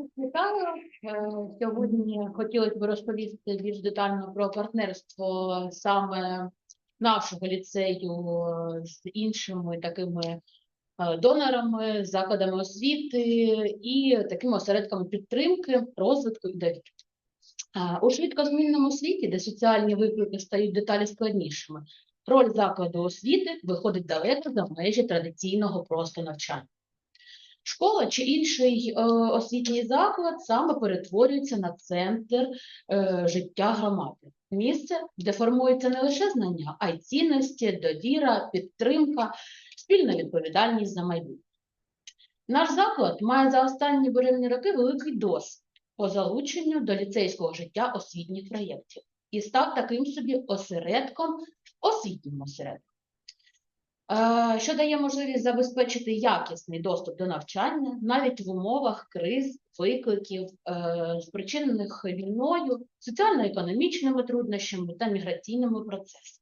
Вітаю. Е, Сьогодні хотілося б розповісти більш детально про партнерство саме нашого ліцею з іншими такими е, донорами, закладами освіти і такими осередками підтримки, розвитку і довіри. Е, У швидкозмінному світі, де соціальні виклики стають деталі складнішими, роль закладу освіти виходить далеко за межі традиційного просто навчання. Школа чи інший е, освітній заклад саме перетворюється на центр е, життя громади. Місце, де формуються не лише знання, а й цінності, довіра, підтримка, спільна відповідальність за майбутнє. Наш заклад має за останні буремні роки великий досвід по залученню до ліцейського життя освітніх проєктів і став таким собі осередком, освітнім осередком що дає можливість забезпечити якісний доступ до навчання навіть в умовах криз, викликів, е, спричинених війною, соціально-економічними труднощами та міграційними процесами.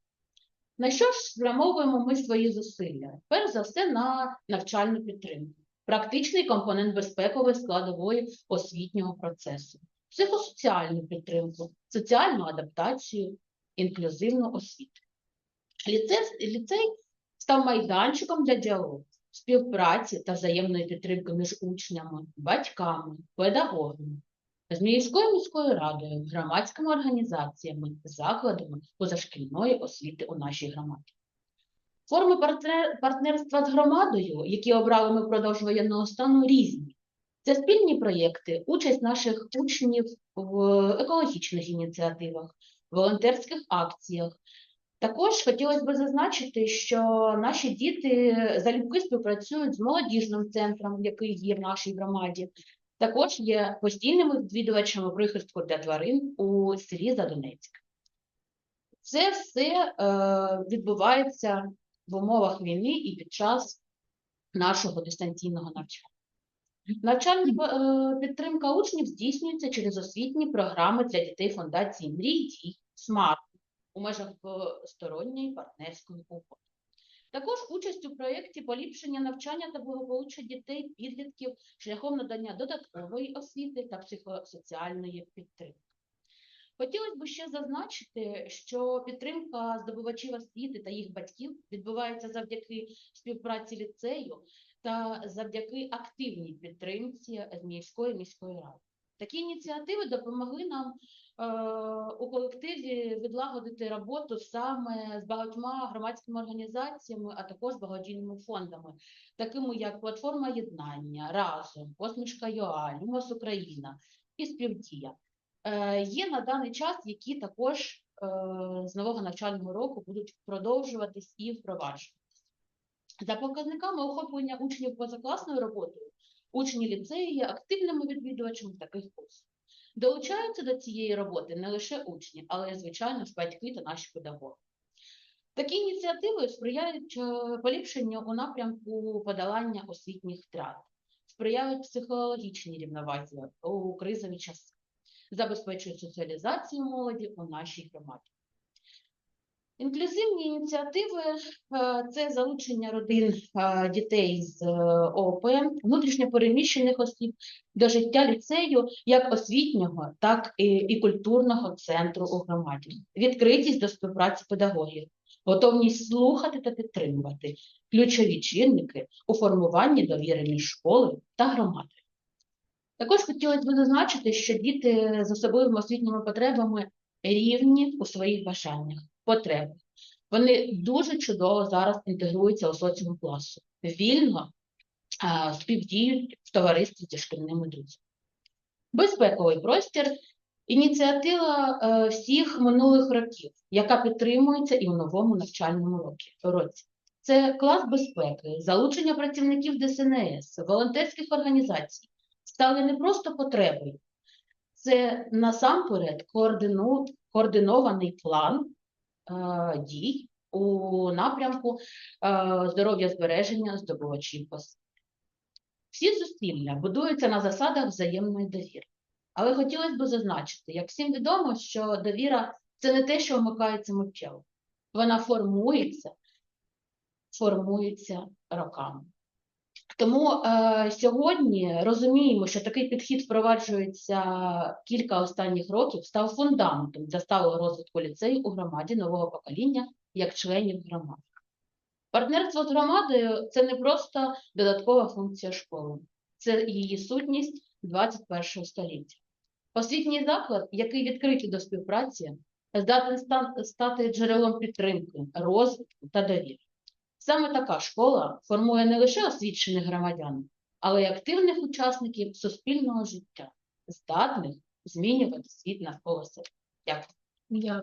На що ж спрямовуємо ми свої зусилля? Перш за все на навчальну підтримку, практичний компонент безпекової складової освітнього процесу, психосоціальну підтримку, соціальну адаптацію, інклюзивну освіту. Ліцей став майданчиком для діалогу, співпраці та взаємної підтримки між учнями, батьками, педагогами, з міською міською радою, громадськими організаціями, закладами позашкільної освіти у нашій громаді. Форми партнерства з громадою, які обрали ми впродовж воєнного стану, різні. Це спільні проєкти, участь наших учнів в екологічних ініціативах, волонтерських акціях, також хотілося б зазначити, що наші діти залюбки співпрацюють з молодіжним центром, який є в нашій громаді. Також є постійними відвідувачами прихистку для тварин у селі Задонецьк. Це все е, відбувається в умовах війни і під час нашого дистанційного навчання. Навчальна е, підтримка учнів здійснюється через освітні програми для дітей фундації Мрій дій, СМАРТ у межах сторонньої партнерської угоди. Також участь у проєкті поліпшення навчання та благополуччя дітей, підлітків шляхом надання додаткової освіти та психосоціальної підтримки. Хотілося б ще зазначити, що підтримка здобувачів освіти та їх батьків відбувається завдяки співпраці ліцею та завдяки активній підтримці міської міської ради. Такі ініціативи допомогли нам у колективі відлагодити роботу саме з багатьма громадськими організаціями, а також благодійними фондами, такими як Платформа Єднання, Разом, Посмішка ЮА, Люмос Україна і Співдія. Е, Є на даний час, які також е, з нового навчального року будуть продовжуватись і впроваджуватись. За показниками охоплення учнів позакласною роботою, учні ліцею є активними відвідувачами таких курсів. Долучаються до цієї роботи не лише учні, але й, звичайно ж, батьки та наші педагоги. Такі ініціативи сприяють е, поліпшенню у напрямку подолання освітніх втрат, сприяють психологічній рівновазі у кризові часи, забезпечують соціалізацію молоді у нашій громаді. Інклюзивні ініціативи е, це залучення родин е, дітей з е, ООП, внутрішньопереміщених осіб до життя ліцею як освітнього, так і, і культурного центру у громаді, відкритість до співпраці педагогів, готовність слухати та підтримувати ключові чинники у формуванні довіри між школою та громадою. Також хотілося б зазначити, що діти з особливими освітніми потребами рівні у своїх бажаннях, потребах. Вони дуже чудово зараз інтегруються у соціум класу, вільно а, співдіють в товаристві зі шкільними друзями. Безпековий простір ініціатива е, всіх минулих років, яка підтримується і в новому навчальному році-. Це клас безпеки, залучення працівників ДСНС, волонтерських організацій стали не просто потребою, це насамперед координований план дій у напрямку е, здоров'я збереження здобувачів освіти. Всі зусилля будуються на засадах взаємної довіри. Але хотілося б зазначити, як всім відомо, що довіра це не те, що вмикається миттєво. Вона формується, формується роками. Тому е, сьогодні розуміємо, що такий підхід впроваджується кілька останніх років, став фундаментом для сталого розвитку ліцею у громаді нового покоління як членів громади. Партнерство з громадою це не просто додаткова функція школи, це її сутність 21 століття. Освітній заклад, який відкритий до співпраці, здатен ста- стати джерелом підтримки, розвитку та довіри. Саме така школа формує не лише освічених громадян, але й активних учасників суспільного життя, здатних змінювати світ навколо себе. Дякую.